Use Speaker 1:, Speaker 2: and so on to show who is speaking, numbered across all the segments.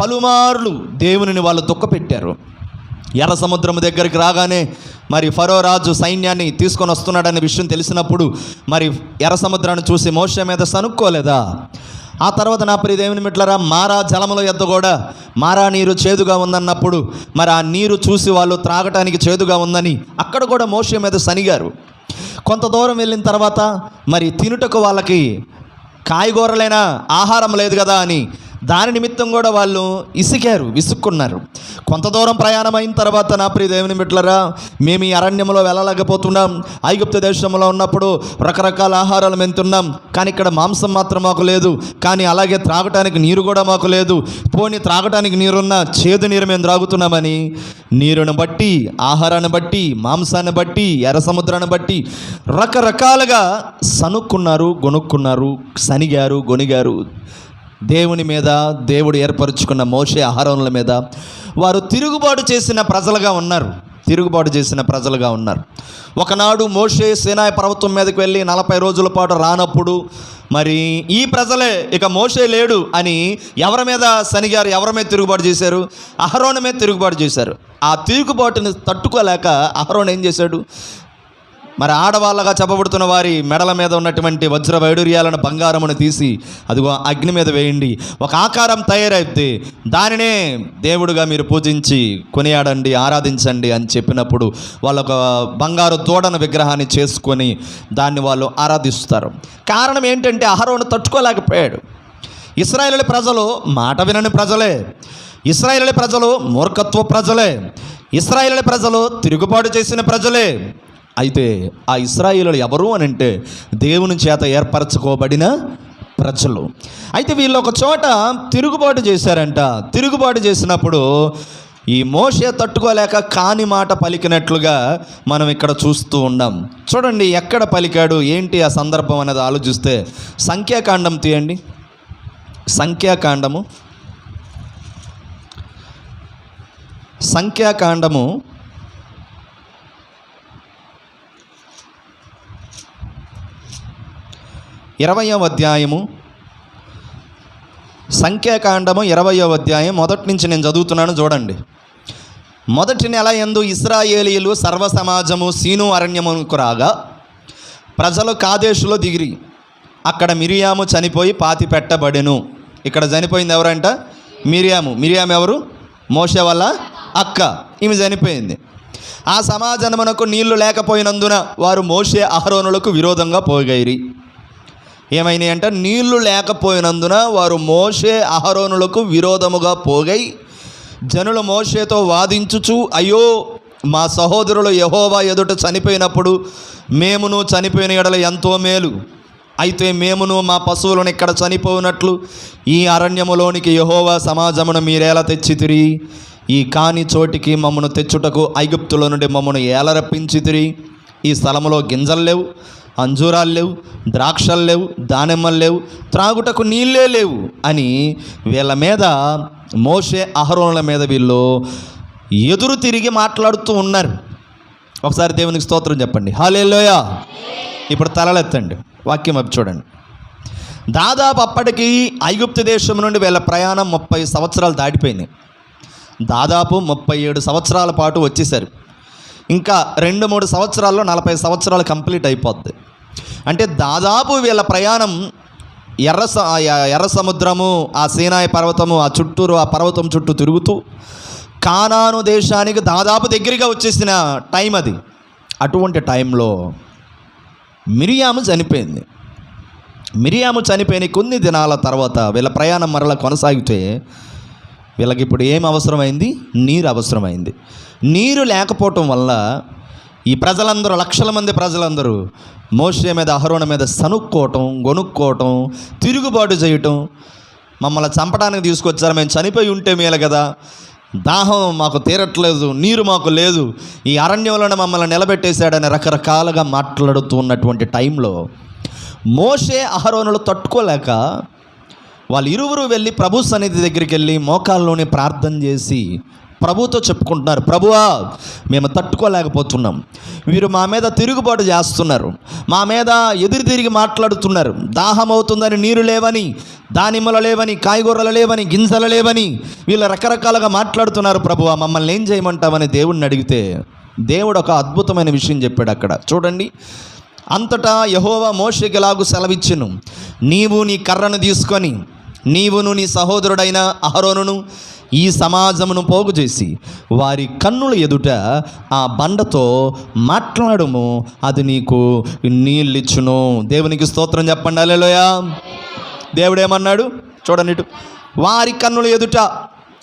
Speaker 1: పలుమార్లు దేవునిని వాళ్ళు దుఃఖపెట్టారు. ఎర్ర సముద్రం దగ్గరికి రాగానే మరి ఫరో రాజు సైన్యాన్ని తీసుకొని వస్తున్నాడనే విషయం తెలిసినప్పుడు మరి ఎర్ర సముద్రాన్ని చూసి మోస మీద సనుక్కోలేదా ఆ తర్వాత నా ప్రియ దేవుని మిట్లరా మారా జలముల ఎద్ద కూడా మారా నీరు చేదుగా ఉందన్నప్పుడు మరి ఆ నీరు చూసి వాళ్ళు త్రాగటానికి చేదుగా ఉందని అక్కడ కూడా మోస మీద సనిగారు కొంత దూరం వెళ్ళిన తర్వాత మరి తినుటకు వాళ్ళకి కాయగూరలైన ఆహారం లేదు కదా అని దాని నిమిత్తం కూడా వాళ్ళు ఇసికారు విసుక్కున్నారు. కొంత దూరం ప్రయాణం అయిన తర్వాత నా ప్రియ దేవుని మిట్లరా మేము ఈ అరణ్యంలో వెళ్ళలేకపోతున్నాం. ఐగుప్త దేశంలో ఉన్నప్పుడు రకరకాల ఆహారాలు మెంతున్నాం. కానీ ఇక్కడ మాంసం మాత్రం మాకు లేదు. కానీ అలాగే త్రాగటానికి నీరు కూడా మాకు లేదు. పోనీ త్రాగటానికి నీరున్న చేదు నీరు మేము త్రాగుతున్నామని నీరుని బట్టి ఆహారాన్ని బట్టి మాంసాన్ని బట్టి ఎర్ర సముద్రాన్ని బట్టి రకరకాలుగా సనుక్కున్నారు గొనుక్కున్నారు సనిగారు గొనిగారు. దేవుని మీద దేవుడు ఏర్పరచుకున్న మోసే ఆహారముల మీద వారు తిరుగుబాటు చేసిన ప్రజలుగా ఉన్నారు. తిరుగుబాటు చేసిన ప్రజలుగా ఉన్నారు. ఒకనాడు మోషే సేనాయ పర్వతం మీదకి వెళ్ళి నలభై రోజుల పాటు రానప్పుడు మరి ఈ ప్రజలే ఇక మోషే లేడు అని ఎవరి మీద శనిగారు ఎవరి మీద తిరుగుబాటు చేశారు? అహరోణ మీద తిరుగుబాటు చేశారు. ఆ తిరుగుబాటుని తట్టుకోలేక అహరోన్ ఏం చేశాడు? మరి ఆడవాళ్ళగా చెప్పబడుతున్న వారి మెడల మీద ఉన్నటువంటి వజ్ర వైడూర్యాలను బంగారమును తీసి అదిగో అగ్ని మీద వేయండి. ఒక ఆకారం తయారైతే దానినే దేవుడుగా మీరు పూజించి కొనియాడండి ఆరాధించండి అని చెప్పినప్పుడు వాళ్ళు ఒక బంగారు తోడను విగ్రహాన్ని చేసుకొని దాన్ని వాళ్ళు ఆరాధిస్తారు. కారణం ఏంటంటే అహరోను తట్టుకోలేకపోయాడు. ఇస్రాయేల్ ప్రజలు మాట వినని ప్రజలే. ఇస్రాయేల్ ప్రజలు మూర్ఖత్వ ప్రజలే. ఇస్రాయేల్ ప్రజలు తిరుగుబాటు చేసిన ప్రజలే. అయితే ఆ ఇస్రాయిలు ఎవరు అని అంటే దేవుని చేత ఏర్పరచుకోబడిన ప్రజలు. అయితే వీళ్ళు ఒక చోట తిరుగుబాటు చేశారంట. తిరుగుబాటు చేసినప్పుడు ఈ మోసే తట్టుకోలేక కాని మాట పలికినట్లుగా మనం ఇక్కడ చూస్తూ ఉన్నాం. చూడండి ఎక్కడ పలికాడు ఏంటి ఆ సందర్భం అనేది ఆలోచిస్తే సంఖ్యాకాండం తీయండి. సంఖ్యాకాండము. సంఖ్యాకాండము ఇరవయవ అధ్యాయము. సంఖ్యాకాండము ఇరవయో అధ్యాయం. మొదటి నుంచి నేను చదువుతున్నాను చూడండి. మొదటి నెల ఎందు ఇస్రాయేలీలు సర్వ సమాజము సీను అరణ్యముకు రాగా ప్రజలు కాదేశులో దిగిరి. అక్కడ మిరియాము చనిపోయి పాతి పెట్టబడెను. ఇక్కడ చనిపోయింది ఎవరంట? మిరియాము. మిరియాము ఎవరు? మోసే వల్ల అక్క. ఈమె చనిపోయింది. ఆ సమాజమునకు నీళ్ళు లేకపోయినందున వారు మోసే అహరోనులకు విరోధంగా పోగైరి. ఏమైనాయి అంటే నీళ్ళు లేకపోయినందున వారు మోషే అహరోనులకు విరోధముగా పోగై జనులు మోషేతో వాదించుచు అయ్యో మా సహోదరులు యహోవా ఎదుట చనిపోయినప్పుడు మేమును చనిపోయిన ఎడల ఎంతో మేలు. అయితే మేమును మా పశువులను ఇక్కడ చనిపోయినట్లు ఈ అరణ్యములోనికి యహోవా సమాజమును మీరేలా తెచ్చితిరి? ఈ కాని చోటికి మమ్మను తెచ్చుటకు ఐగుప్తుల నుండి మమ్మను ఏల రప్పించితిరి ఈ స్థలములో గింజలు లేవు. అంజూరాలు లేవు ద్రాక్షలు లేవు దానిమ్మలు లేవు త్రాగుటకు నీళ్ళే లేవు అని వీళ్ళ మీద మోసే అహరోనుల మీద వీళ్ళు ఎదురు తిరిగి మాట్లాడుతూ ఉన్నారు. ఒకసారి దేవునికి స్తోత్రం చెప్పండి. హాలేలోయా ఇప్పుడు తలలెత్తండి. వాక్యం అవి చూడండి. దాదాపు అప్పటికి ఐగుప్తు దేశం నుండి వీళ్ళ ప్రయాణం ముప్పై సంవత్సరాలు దాటిపోయినాయి దాదాపు ముప్పై ఏడు సంవత్సరాల పాటు వచ్చేసారు. ఇంకా రెండు మూడు సంవత్సరాల్లో నలభై సంవత్సరాలు కంప్లీట్ అయిపోద్ది. అంటే దాదాపు వీళ్ళ ప్రయాణం ఎర్ర స- ఎర్ర సముద్రము ఆ సీనాయి పర్వతము ఆ చుట్టూరు ఆ పర్వతం చుట్టూ తిరుగుతూ కానాను దేశానికి దాదాపు దగ్గరగా వచ్చేసిన టైం అది. అటువంటి టైంలో మిరియాము చనిపోయింది. మిరియాము చనిపోయిన కొన్ని దినాల తర్వాత వీళ్ళ ప్రయాణం మరలా కొనసాగితే వీళ్ళకి ఇప్పుడు ఏం అవసరమైంది? నీరు అవసరమైంది. నీరు లేకపోవటం వల్ల ఈ ప్రజలందరూ లక్షల మంది ప్రజలందరూ మోసే మీద అహరోణ మీద సనుక్కోవటం గొనుక్కోవటం తిరుగుబాటు చేయటం మమ్మల్ని చంపడానికి తీసుకొచ్చారు. మేము చనిపోయి ఉంటే మేలు కదా. దాహం మాకు తీరట్లేదు నీరు మాకు లేదు. ఈ అరణ్యంలోనే మమ్మల్ని నిలబెట్టేశాడని రకరకాలుగా మాట్లాడుతూ ఉన్నటువంటి టైంలో మోషే అహరోనులు తట్టుకోలేక వాళ్ళు ఇరువురు వెళ్ళి ప్రభు సన్నిధి దగ్గరికి వెళ్ళి మోకాల్లోనే ప్రార్థన చేసి ప్రభుతో చెప్పుకుంటున్నారు. ప్రభువా మేము తట్టుకోలేకపోతున్నాం. వీరు మా మీద తిరుగుబాటు చేస్తున్నారు. మా మీద ఎదురు తిరిగి మాట్లాడుతున్నారు. దాహం అవుతుందని నీరు లేవని దానిమ్మలు లేవని కాయగూరలు లేవని గింజలు లేవని వీళ్ళు రకరకాలుగా మాట్లాడుతున్నారు ప్రభువా. మమ్మల్ని ఏం చేయమంటామని దేవుణ్ణి అడిగితే దేవుడు ఒక అద్భుతమైన విషయం చెప్పాడు అక్కడ. చూడండి. అంతటా యహోవా మోషకి ఎలాగూ సెలవిచ్చును. నీవు నీ కర్రను తీసుకొని నీవును నీ సహోదరుడైన అహరోనును ఈ సమాజమును పోగు చేసి వారి కన్నుల ఎదుట ఆ బండతో మాట్లాడుము. అది నీకు నీళ్ళిచ్చును దేవునికి స్తోత్రం చెప్పండి. అలెలోయా దేవుడేమన్నాడు? చూడండి ఇటు. వారి కన్నుల ఎదుట.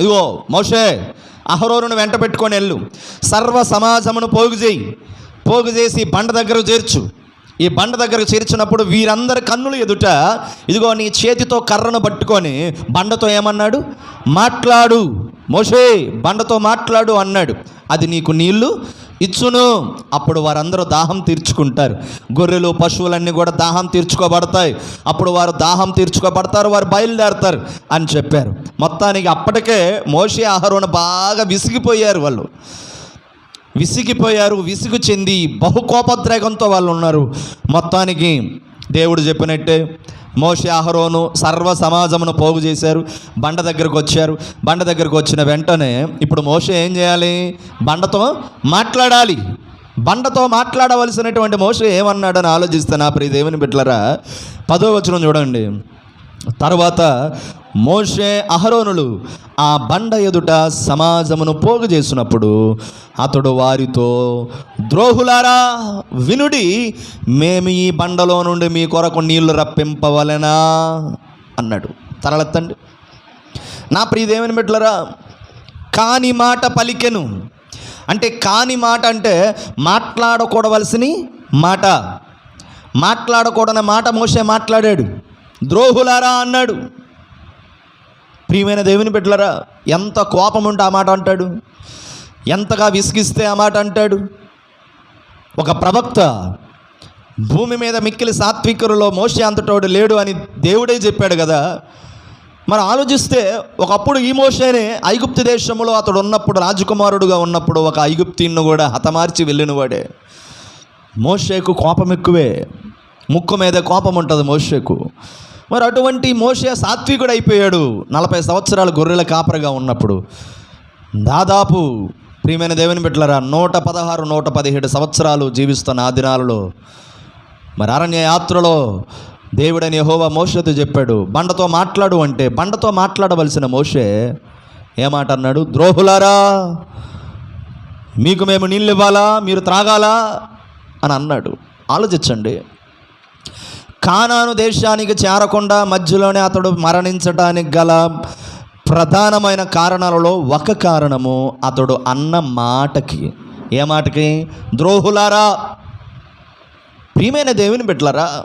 Speaker 1: ఇదిగో మోషే అహరోరును వెంట పెట్టుకొని వెళ్ళు. సర్వ సమాజమును పోగు చేయి. పోగు చేసి బండ దగ్గర చేర్చు. ఈ బండ దగ్గరకు చేర్చినప్పుడు వీరందరి కన్నులు ఎదుట ఇదిగో నీ చేతితో కర్రను పట్టుకొని బండతో ఏమన్నాడు? మాట్లాడు. మోషే బండతో మాట్లాడు అన్నాడు. అది నీకు నీళ్ళు ఇచ్చును. అప్పుడు వారందరూ దాహం తీర్చుకుంటారు. గొర్రెలు పశువులన్నీ కూడా దాహం తీర్చుకోబడతాయి. అప్పుడు వారు దాహం తీర్చుకోబడతారు వారు బయలుదేరతారు అని చెప్పారు. మొత్తానికి అప్పటికే మోషే ఆహారం బాగా విసిగిపోయారు వాళ్ళు. విసిగిపోయారు విసుగు చెంది బహుకోపద్రేగంతో వాళ్ళు ఉన్నారు మొత్తానికి దేవుడు చెప్పినట్టే మోషే అహరోను సర్వ సమాజమును పోగు చేశారు బండ దగ్గరకు వచ్చారు. బండ దగ్గరకు వచ్చిన వెంటనే ఇప్పుడు మోషే ఏం చేయాలి? బండతో మాట్లాడాలి. బండతో మాట్లాడవలసినటువంటి మోషే ఏమన్నాడని ఆలోచిస్తే నా ప్రియ దేవుని బిడ్డలరా పదో వచనం చూడండి. తర్వాత మోషే అహరోనులు ఆ బండ ఎదుట సమాజమును పోగు చేసినప్పుడు అతడు వారితో ద్రోహులారా వినుడి మేము ఈ బండలో నుండి మీ కొరకు నీళ్ళు రప్పింపవలెనా? అన్నాడు. తరలెత్తండి నా ప్రియదేమని బిడ్డలరా కాని మాట పలికెను. అంటే కాని మాట అంటే మాట్లాడకూడవలసిన మాట. మాట్లాడకూడని మాట మోసే మాట్లాడాడు. ద్రోహులారా అన్నాడు. ప్రియమైన దేవుని బిడ్డలరా ఎంత కోపం ఉంటే ఆ మాట అంటాడు. ఎంతగా విసిగిస్తే ఆ మాట అంటాడు. ఒక ప్రవక్త భూమి మీద మిక్కిలి సాత్వికులలో మోసే అంతటోడు లేడు అని దేవుడే చెప్పాడు కదా. మరి ఆలోచిస్తే ఒకప్పుడు ఈ మోషేనే ఐగుప్తి దేశంలో అతడు ఉన్నప్పుడు రాజకుమారుడుగా ఉన్నప్పుడు ఒక ఐగుప్తిన్ను కూడా హతమార్చి వెళ్ళినవాడే. మోషేకు కోపం ఎక్కువే. ముక్కు మీద కోపం ఉంటుంది మోషేకు. మరి అటువంటి మోషే సాత్వికుడు అయిపోయాడు నలభై సంవత్సరాలు గొర్రెల కాపరగా ఉన్నప్పుడు. దాదాపు ప్రియమైన దేవుని బిడ్డలరా నూట పదహారు నూట పదిహేడు సంవత్సరాలు జీవిస్తున్న ఆ దినాలలో మరి అరణ్య యాత్రలో దేవుడని హోవా మోషతో చెప్పాడు బండతో మాట్లాడు అంటే బండతో మాట్లాడవలసిన మోషే ఏమాట అన్నాడు ద్రోహులారా మీకు మేము నీళ్ళు ఇవ్వాలా మీరు త్రాగాలా అని అన్నాడు. ఆలోచించండి. కానాను దేశానికి చేరకుండా మధ్యలోనే అతడు మరణించడానికి గల ప్రధానమైన కారణాలలో ఒక కారణము అతడు అన్న మాటకి. ఏ మాటకి? ద్రోహులారా! ప్రియమైన దేవుని బిడ్డలారా!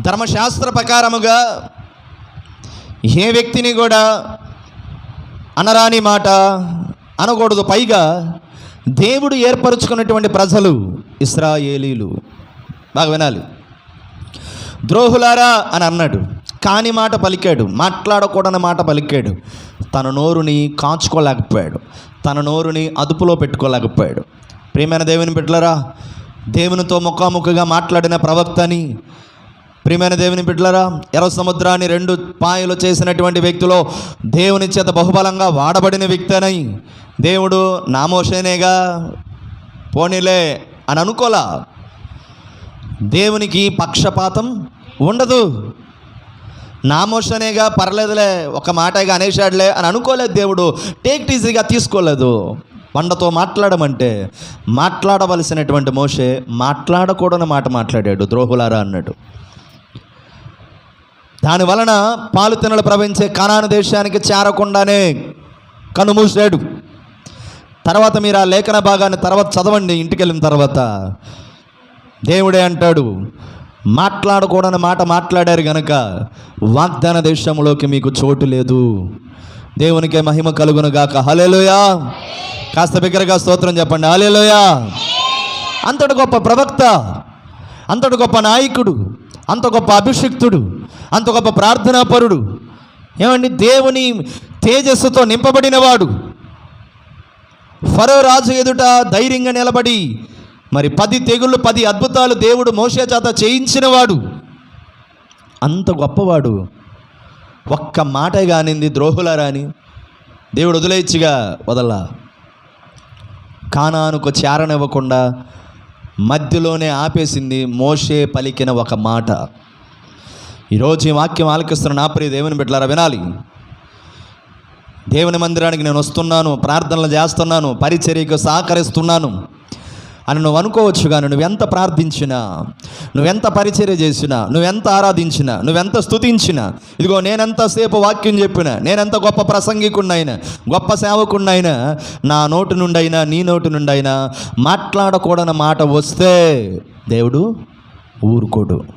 Speaker 1: ధర్మశాస్త్ర ప్రకారముగా ఏ వ్యక్తిని కూడా అనరాని మాట అనకూడదు. పైగా దేవుడు ఏర్పరచుకున్నటువంటి ప్రజలు ఇస్రాయేలీలు. బాగా వినాలి. ద్రోహులారా అని అన్నాడు. కాని మాట పలికాడు. మాట్లాడకూడని మాట పలికాడు. తన నోరుని కాచుకోలేకపోయాడు. తన నోరుని అదుపులో పెట్టుకోలేకపోయాడు. ప్రియమైన దేవుని బిడ్డలరా దేవునితో ముఖాముఖిగా మాట్లాడిన ప్రవక్తని ప్రియమైన దేవుని బిడ్డలరా ఎర్ర సముద్రాన్ని రెండు పాయలు చేసినటువంటి వ్యక్తిలో దేవుని చేత బహుబలంగా వాడబడిన వ్యక్తి దేవుడు నామోషేనేగా పోనీలే అని అనుకోలా. దేవునికి పక్షపాతం ఉండదు. నామోషనేగా పర్లేదులే ఒక మాటగా అనేశాడులే అని అనుకోలేదు దేవుడు. టేక్ ఈజీగా తీసుకోలేదు. వండతో మాట్లాడమంటే మాట్లాడవలసినటువంటి మోషే మాట్లాడకూడని మాట మాట్లాడాడు ద్రోహులారా అన్నాడు. దాని వలన పాలు తినలు ప్రవహించే కనాను దేశానికి చేరకుండానే కనుమూసాడు తర్వాత మీరు ఆ లేఖన భాగాన్ని తర్వాత చదవండి ఇంటికి వెళ్ళిన తర్వాత. దేవుడే అంటాడు మాట్లాడకూడని మాట మాట్లాడారు గనక వాగ్దాన దేశంలోకి మీకు చోటు లేదు. దేవునికే మహిమ కలుగును గాక. హలేలోయా కాస్త బిగ్గరగా స్తోత్రం చెప్పండి. హలేలోయా అంతటి గొప్ప ప్రవక్త అంతటి గొప్ప నాయకుడు అంత గొప్ప అభిషిక్తుడు అంత గొప్ప ప్రార్థనాపరుడు ఏమండి దేవుని తేజస్సుతో నింపబడినవాడు. ఫరో రాజు ఎదుట ధైర్యంగా నిలబడి మరి పది తెగుళ్ళు పది అద్భుతాలు దేవుడు మోసే చేత చేయించినవాడు. అంత గొప్పవాడు. ఒక్క మాట కానింది ద్రోహులారా అని దేవుడు వదిలేయచ్చుగా వదల్లా కానానుకు చేరనివ్వకుండా మధ్యలోనే ఆపేసింది మోషే పలికిన ఒక మాట. ఈరోజు ఈ వాక్యం ఆలకిస్తున్న నా ప్రియ దేవుని బిడ్డలారా వినాలి. దేవుని మందిరానికి నేను వస్తున్నాను ప్రార్థనలు చేస్తున్నాను పరిచర్యకు సహకరిస్తున్నాను. అని నువ్వు అనుకోవచ్చు కానీ నువ్వెంత ప్రార్థించినా నువ్వెంత పరిచర్య చేసినా నువ్వెంత ఆరాధించినా నువ్వెంత స్తుతించినా ఇదిగో నేనెంతసేపు వాక్యం చెప్పినా నేనెంత గొప్ప ప్రసంగికున్నైనా గొప్ప సేవకున్నైనా నా నోటి నుండైనా నీ నోటి నుండైనా మాట్లాడకూడని మాట వస్తే దేవుడు ఊరుకోడు.